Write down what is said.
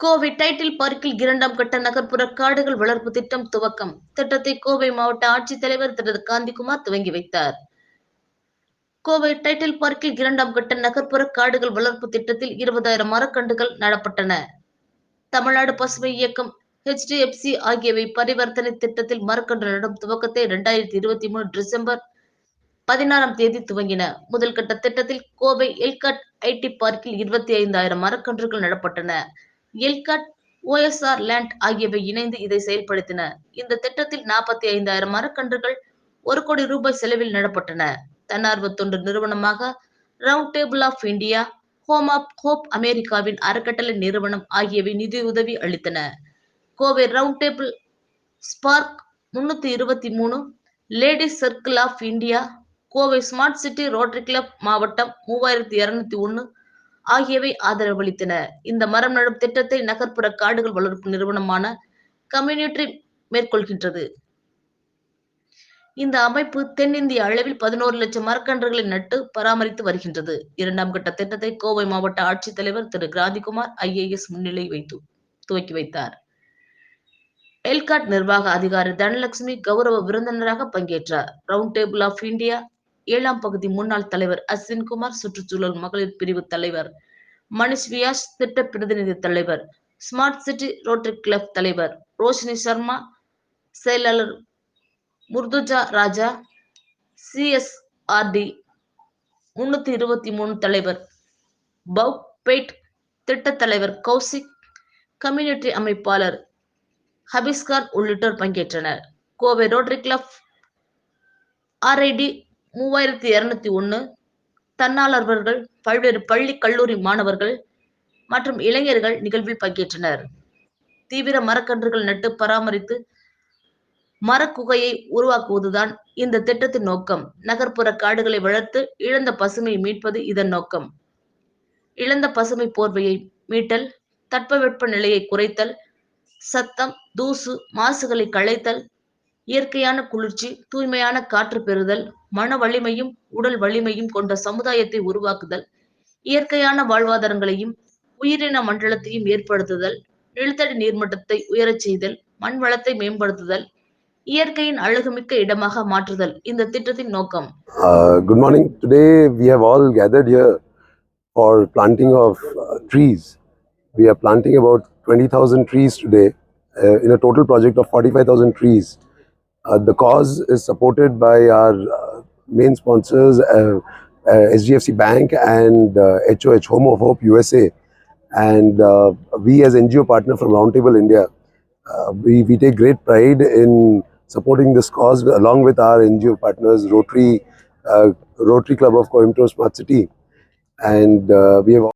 Kovai title பார்க்கில் இரண்டாம் கட்ட நகர்ப்புற காடுகள் வளர்ப்பு திட்டம் துவக்கம். திட்டத்தை கோவை மாவட்ட ஆட்சித்தலைவர் திரு காந்திகுமார் துவங்கி வைத்தார். கோவை டைட்டில் பார்க்கில் இரண்டாம் கட்ட நகர்ப்புற காடுகள் வளர்ப்பு திட்டத்தில் இருபதாயிரம் மரக்கன்றுகள் நடப்பட்டன. தமிழ்நாடு பசுமை இயக்கம் ஹெச்டிஎஃப்சி ஆகியவை பரிவர்த்தனை திட்டத்தில் மரக்கன்று நடும் துவக்கத்தை இரண்டாயிரத்தி இருபத்தி மூணு டிசம்பர் பதினாறாம் தேதி துவங்கின. முதல் கட்ட திட்டத்தில் கோவை எல்காட் ஐடி பார்க்கில் இருபத்தி ஐந்தாயிரம் மரக்கன்றுகள் நடப்பட்டன. எல்கட் ஓஎஸ்ஆர் லேண்ட் ஆகியவை இணைந்து இதை செயல்படுத்தின. இந்த திட்டத்தில் நாற்பத்தி ஐந்தாயிரம் மரக்கன்றுகள் ஒரு கோடி ரூபாய் செலவில் நடப்பட்டன. தன்னார்வ தொண்டு நிறுவனமாக round table of India home of hope அமெரிக்காவின் அறக்கட்டளை நிறுவனம் ஆகியவை நிதியுதவி அளித்தன. கோவை ரவுண்ட் டேபிள் ஸ்பார்க் முன்னூத்தி இருபத்தி மூணு ladies circle of India Kovai smart city rotary club மாவட்டம் மூவாயிரத்தி இருநூத்தி ஒன்னு ஆகியவை ஆதரவளித்தன. இந்த மரம் நடும் திட்டத்தை நகர்ப்புற காடுகள் வளர்ப்பு நிறுவனமான கம்யூனிட்டி மேற்கொள்கின்றது. இந்த அமைப்பு தென்னிந்திய அளவில் பதினோரு லட்சம் மரக்கன்றுகளை நட்டு பராமரித்து வருகின்றது. இரண்டாம் கட்ட திட்டத்தை கோவை மாவட்ட ஆட்சித்தலைவர் திரு. கிராந்திகுமார் ஐஏஎஸ் முன்னிலை வைத்து துவக்கி வைத்தார். எல்காட் நிர்வாக அதிகாரி தனலட்சுமி கௌரவ விருந்தினராக பங்கேற்றார். ரவுண்ட் டேபிள் ஆஃப் இந்தியா ஏழாம் பகுதி முன்னாள் தலைவர் அஸ்வின்குமார் சுற்றுச்சூழல் மகளிர் பிரிவு தலைவர் மனுஷ் வியாஸ் திட்ட பிரதிநிதி தலைவர் ஸ்மார்ட் சிட்டி ரோட்டரி கிளப் தலைவர் ரோஷினி சர்மா செயலாளர் முர்துஜா ராஜா சிஎஸ்ஆர்டி முன்னூத்தி இருபத்தி மூணு தலைவர் பவுபேட் திட்ட தலைவர் கௌசிக் கம்யூனிட்டி அமைப்பாளர் ஹபிஸ்கார் உள்ளிட்டோர் பங்கேற்றனர். கோவை ரோட்டரி கிளப் ஆர்ஐடி மூவாயிரத்தி இருநூத்தி ஒன்று தன்னாளர்கள் பல்வேறு பள்ளி கல்லூரி மாணவர்கள் மற்றும் இளைஞர்கள் நிகழ்வில் பங்கேற்றனர். தீவிர மரக்கன்றுகள் நட்டு பராமரித்து மரக்குகையை உருவாக்குவதுதான் இந்த திட்டத்தின் நோக்கம். நகர்ப்புற காடுகளை வளர்த்து இழந்த பசுமையை மீட்பது இதன் நோக்கம். இழந்த பசுமை போர்வையை மீட்டல் தட்பவெப்ப நிலையை குறைத்தல் சத்தம் தூசு மாசுகளை களைத்தல் இயற்கையான குளிர்ச்சி தூய்மையான காற்று பெறுதல் மன வலிமையும் உடல் வலிமையும் கொண்ட சமுதாயத்தை உருவாக்குதல் இயற்கையான வாழ்வாதாரங்களையும் உயிரின மண்டலத்தையும் ஏற்படுத்துதல் நிலத்தடி நீர்மட்டத்தை உயரச் செய்தல் மண் வளத்தை மேம்படுத்துதல் இயற்கையின் அழகுமிக்க இடமாக மாற்றுதல். இந்த திட்டத்தின் நோக்கம். Good morning today we have all gathered here for planting of trees we are planting about twenty thousand trees today in a total project of forty five thousand trees Uh, the cause is supported by our uh, main sponsors, uh, SGFC Bank and HOH Home of Hope USA. And we, as NGO partner from Roundtable India, we, we take great pride in supporting this cause along with our NGO partners, Rotary, Rotary Club of Coimbatore Smart City. And we have